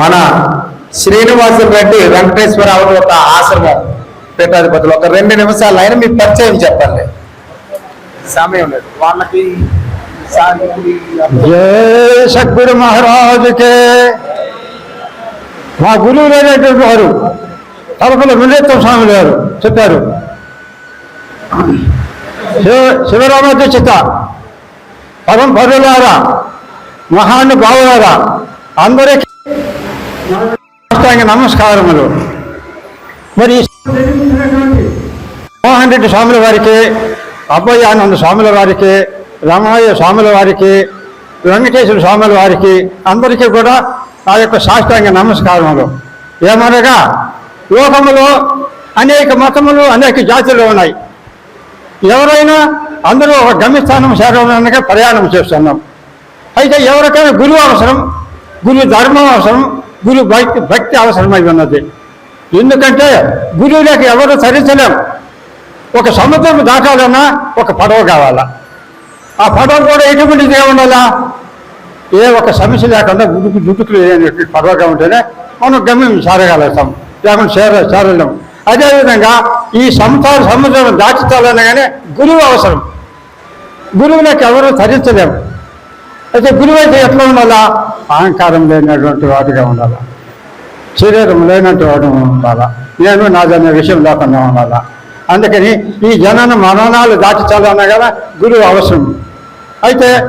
మన శ్రీనివాస రెడ్డి వెంకటేశ్వర ఒక ఆశ్రమం పీఠాధిపతులు. ఒక రెండు నిమిషాలు అయినా మీ పరిచయం చెప్పండి. సమయం లేదు. వాళ్ళకి జయ సద్గురు మహారాజుకే. మా గురువు లేనటువంటి వారు తలపల ముల్లేత్తం స్వామి గారు చెప్పారు. శివరామతి శివరామధ్య చిత్త పదం పరులారా మహానుభావులారా అందరికీ నమస్కారములు. మరి మోహన్ రెడ్డి స్వాముల వారికి అబ్బాయి ఆనంద స్వాముల వారికి రమణయ్య స్వాముల వారికి వెంకటేశ్వర స్వాముల వారికి అందరికీ కూడా ఆ యొక్క సాష్టాంగ నమస్కారములు. ఏమనగా లోకములో అనేక మతములు అనేక జాతులు ఉన్నాయి. ఎవరైనా అందరూ ఒక గమ్యస్థానం చేరడానికి ప్రయాణం చేస్తున్నాం. అయితే ఎవరికైనా గురువు అవసరం గురువు ధర్మం అవసరం గురు భక్తి భక్తి అవసరమై ఉన్నది. ఎందుకంటే గురువులకు ఎవరు సరించలేం. ఒక సముద్రం దాటాలన్నా ఒక పడవ కావాలా. ఆ పడవ కూడా ఎటువంటిదిగా ఉండాలా? ఏ ఒక సమస్య లేకుండా గుడుకు దుడుకులు లేనటువంటి పడవగా ఉంటేనే మనం గమ్యం చేరగలుగుతాం లేకుండా చేర చేరలేం అదేవిధంగా ఈ సంసార సముద్రం దాటించాలనగానే గురువు అవసరం. గురువులకు ఎవరు తరించలేము అయితే గురువు అయితే ఎట్లా ఉండాలా? అహంకారం లేనటువంటి వాటిగా ఉండాలా? శరీరం లేనట్టు వాడు ఉండాలా? నేను నాదనే విషయం లేకుండా ఉండాలా? అందుకని ఈ జనన మరణాలు చదవన కదా గురువు అవసరం. అయితే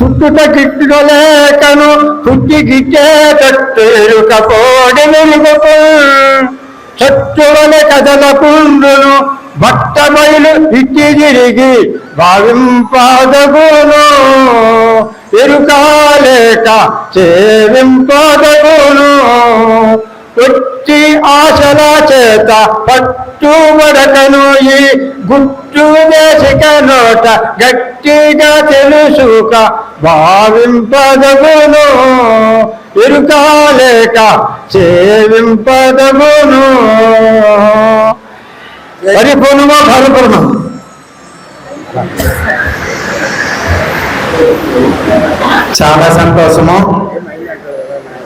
పుట్టుట గిట్టుడలేకను పుట్టి గిట్టేటట్టుకపోడి వెలుగుకు చట్టువల కథల పుండును భక్త బయలు ఇట్టి తిరిగి భావింపాదగును ఎరుకాలేక చేవింపాదగును. వచ్చి ఆశల చేత పట్టుబడకను ఈ గుట్టు దేశిక నోట గట్టిగా తెలుసుక భావింపదగును. ఎరుకాలేక సేవింపదగును పరిపూర్ణమో పరిపూర్ణం చాలా సంతోషము.